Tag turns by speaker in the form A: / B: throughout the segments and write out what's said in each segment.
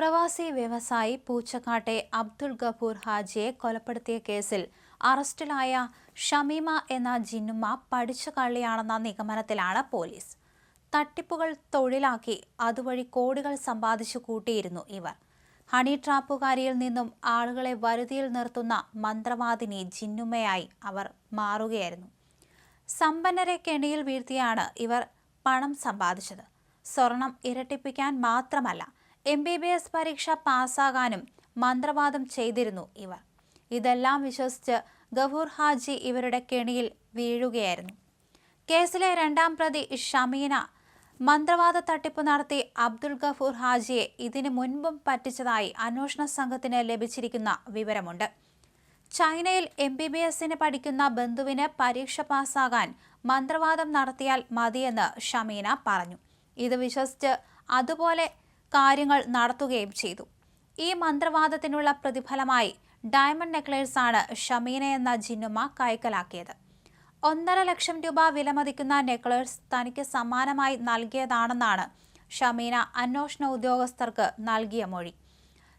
A: പ്രവാസി വ്യവസായി പൂച്ചക്കാട്ടെ അബ്ദുൾ ഗഫൂർ ഹാജിയെ കൊലപ്പെടുത്തിയ കേസിൽ അറസ്റ്റിലായ ഷമീമ എന്ന ജിന്നുമ്മ പഠിച്ച കള്ളിയാണെന്ന നിഗമനത്തിലാണ് പോലീസ്. തട്ടിപ്പുകൾ തൊഴിലാക്കി അതുവഴി കോടികൾ സമ്പാദിച്ചു കൂട്ടിയിരുന്നു ഇവർ. ഹണി ട്രാപ്പുകാരിയിൽ നിന്നും ആളുകളെ വരുതിയിൽ നിർത്തുന്ന മന്ത്രവാദിനി ജിന്നുമ്മയായി അവർ മാറുകയായിരുന്നു. സമ്പന്നരെ കെണിയിൽ വീഴ്ത്തിയാണ് ഇവർ പണം സമ്പാദിച്ചത്. സ്വർണം ഇരട്ടിപ്പിക്കാൻ മാത്രമല്ല എം ബി ബി എസ് പരീക്ഷ പാസ്സാകാനും മന്ത്രവാദം ചെയ്തിരുന്നു ഇവർ. ഇതെല്ലാം വിശ്വസിച്ച് ഗഫൂർ ഹാജി ഇവരുടെ കെണിയിൽ വീഴുകയായിരുന്നു. കേസിലെ രണ്ടാം പ്രതി ഷമീന മന്ത്രവാദ തട്ടിപ്പ് നടത്തി അബ്ദുൾ ഗഫൂർ ഹാജിയെ ഇതിനു മുൻപും പറ്റിച്ചതായി അന്വേഷണ സംഘത്തിന് ലഭിച്ചിരിക്കുന്ന വിവരമുണ്ട്. ചൈനയിൽ എം ബി ബി എസിന് പഠിക്കുന്ന ബന്ധുവിന് പരീക്ഷ പാസ്സാകാൻ മന്ത്രവാദം നടത്തിയാൽ മതിയെന്ന് ഷമീന പറഞ്ഞു. ഇത് വിശ്വസിച്ച് അതുപോലെ കാര്യങ്ങൾ നടത്തുകയും ചെയ്തു. ഈ മന്ത്രവാദത്തിനുള്ള പ്രതിഫലമായി ഡയമണ്ട് നെക്ലേഴ്സ് ആണ് ഷമീന എന്ന ജിന്നുമ്മ കൈക്കലാക്കിയത്. ഒന്നര ലക്ഷം രൂപ വിലമതിക്കുന്ന നെക്ലേഴ്സ് തനിക്ക് സമ്മാനമായി നൽകിയതാണെന്നാണ് ഷമീന അന്വേഷണ ഉദ്യോഗസ്ഥർക്ക് നൽകിയ മൊഴി.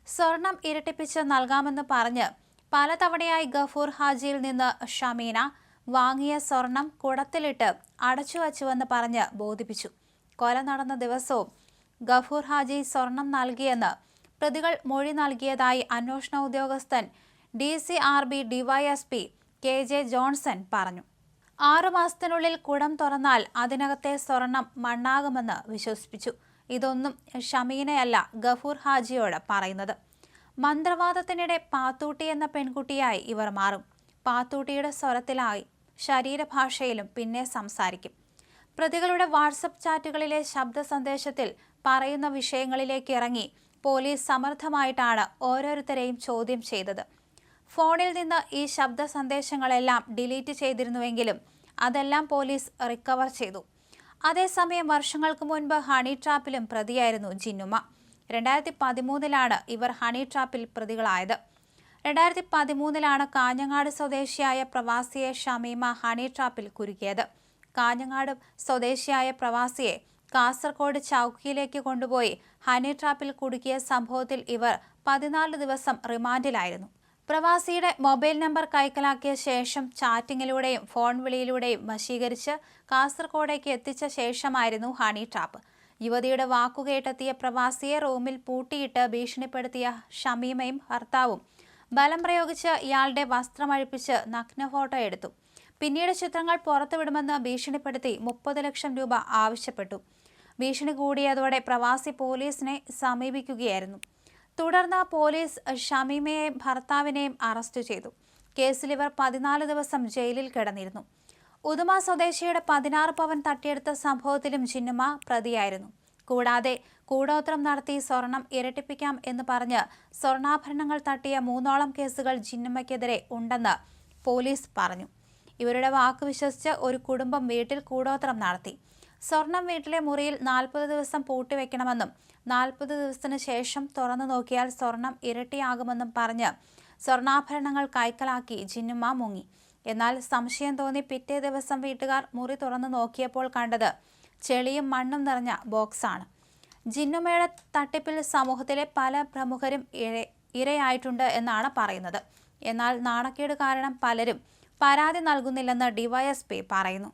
A: സ്വർണം ഇരട്ടിപ്പിച്ച് നൽകാമെന്ന് പറഞ്ഞ് പലതവണയായി ഗഫൂർ ഹാജിയിൽ നിന്ന് ഷമീന വാങ്ങിയ സ്വർണം കുടത്തിലിട്ട് അടച്ചുവച്ചുവെന്ന് പറഞ്ഞ് ബോധിപ്പിച്ചു. കൊല നടന്ന ദിവസവും ഗഫൂർ ഹാജി സ്വർണം നൽകിയെന്ന് പ്രതികൾ മൊഴി നൽകിയതായി അന്വേഷണ ഉദ്യോഗസ്ഥൻ D C R B DYSP K J Johnson പറഞ്ഞു. ആറു മാസത്തിനുള്ളിൽ കുടം തുറന്നാൽ അതിനകത്തെ സ്വർണം മണ്ണാകുമെന്ന് വിശ്വസിപ്പിച്ചു. ഇതൊന്നും ഷമീനയല്ല ഗഫൂർ ഹാജിയോട് പറയുന്നത്. മന്ത്രവാദത്തിനിടെ പാത്തൂട്ടി എന്ന പെൺകുട്ടിയായി ഇവർ മാറും. പാത്തൂട്ടിയുടെ സ്വരത്തിലായി ശരീരഭാഷയിലും പിന്നെ സംസാരിക്കും. പ്രതികളുടെ വാട്സപ്പ് ചാറ്റുകളിലെ ശബ്ദ സന്ദേശത്തിൽ പറയുന്ന വിഷയങ്ങളിലേക്ക് ഇറങ്ങി പോലീസ് സമർത്ഥമായിട്ടാണ് ഓരോരുത്തരെയും ചോദ്യം ചെയ്തത്. ഫോണിൽ നിന്ന് ഈ ശബ്ദ സന്ദേശങ്ങളെല്ലാം ഡിലീറ്റ് ചെയ്തിരുന്നുവെങ്കിലും അതെല്ലാം പോലീസ് റിക്കവർ ചെയ്തു. അതേസമയം വർഷങ്ങൾക്ക് മുൻപ് ഹണി ട്രാപ്പിലും പ്രതിയായിരുന്നു ജിന്നുമ രണ്ടായിരത്തി പതിമൂന്നിലാണ് ഇവർ ഹണി ട്രാപ്പിൽ പ്രതികളായത്. രണ്ടായിരത്തി പതിമൂന്നിലാണ് കാഞ്ഞങ്ങാട് സ്വദേശിയായ പ്രവാസിയെ ഷമീമ ഹണി ട്രാപ്പിൽ കുരുക്കിയത്. കാഞ്ഞങ്ങാട് സ്വദേശിയായ പ്രവാസിയെ കാസർഗോഡ് ചൌക്കിയിലേക്ക് കൊണ്ടുപോയി ഹണി ട്രാപ്പിൽ കുടുക്കിയ സംഭവത്തിൽ ഇവർ പതിനാല് ദിവസം റിമാൻഡിലായിരുന്നു. പ്രവാസിയുടെ മൊബൈൽ നമ്പർ കൈക്കലാക്കിയ ശേഷം ചാറ്റിങ്ങിലൂടെയും ഫോൺ വിളിയിലൂടെയും വശീകരിച്ച് കാസർഗോഡേക്ക് എത്തിച്ച ശേഷമായിരുന്നു ഹണി ട്രാപ്പ്. യുവതിയുടെ വാക്കുകേട്ടെത്തിയ പ്രവാസിയെ റൂമിൽ പൂട്ടിയിട്ട് ഭീഷണിപ്പെടുത്തിയ ഷമീമയും ഭർത്താവും ബലം പ്രയോഗിച്ച് ഇയാളുടെ വസ്ത്രമഴിപ്പിച്ച് നഗ്ന ഫോട്ടോ എടുത്തു. പിന്നീട് ചിത്രങ്ങൾ പുറത്തുവിടുമെന്ന് ഭീഷണിപ്പെടുത്തി മുപ്പത് ലക്ഷം രൂപ ആവശ്യപ്പെട്ടു. ഭീഷണി കൂടിയതോടെ പ്രവാസി പോലീസിനെ സമീപിക്കുകയായിരുന്നു. തുടർന്ന് പോലീസ് ഷമീമയെയും ഭർത്താവിനെയും അറസ്റ്റ് ചെയ്തു. കേസിൽ ഇവർ പതിനാല് ദിവസം ജയിലിൽ കിടന്നിരുന്നു. ഉദുമ സ്വദേശിയുടെ പതിനാറ് പവൻ തട്ടിയെടുത്ത സംഭവത്തിലും ജിന്നുമ പ്രതിയായിരുന്നു. കൂടാതെ കൂടോത്രം നടത്തി സ്വർണം ഇരട്ടിപ്പിക്കാം എന്ന് പറഞ്ഞ് സ്വർണാഭരണങ്ങൾ തട്ടിയ മൂന്നോളം കേസുകൾ ജിന്നുമയ്ക്കെതിരെ ഉണ്ടെന്ന് പോലീസ് പറഞ്ഞു. ഇവരുടെ വാക്ക് വിശ്വസിച്ച് ഒരു കുടുംബം വീട്ടിൽ കൂടോത്രം നടത്തി. സ്വർണം വീട്ടിലെ മുറിയിൽ നാൽപ്പത് ദിവസം പൂട്ടിവെക്കണമെന്നും നാൽപ്പത് ദിവസത്തിന് ശേഷം തുറന്നു നോക്കിയാൽ സ്വർണം ഇരട്ടിയാകുമെന്നും പറഞ്ഞ് സ്വർണാഭരണങ്ങൾ കൈക്കലാക്കി ജിന്നുമ്മ മുങ്ങി. എന്നാൽ സംശയം തോന്നി പിറ്റേ ദിവസം വീട്ടുകാർ മുറി തുറന്നു നോക്കിയപ്പോൾ കണ്ടത് ചെളിയും മണ്ണും നിറഞ്ഞ ബോക്സാണ്. ജിന്നുമ്മയുടെ തട്ടിപ്പിൽ സമൂഹത്തിലെ പല പ്രമുഖരും ഇര ഇരയായിട്ടുണ്ട് എന്നാണ് പറയുന്നത്. എന്നാൽ നാണക്കേട് കാരണം പലരും പരാതി നൽകുന്നില്ലെന്ന് ഡിവൈഎസ്പി പറയുന്നു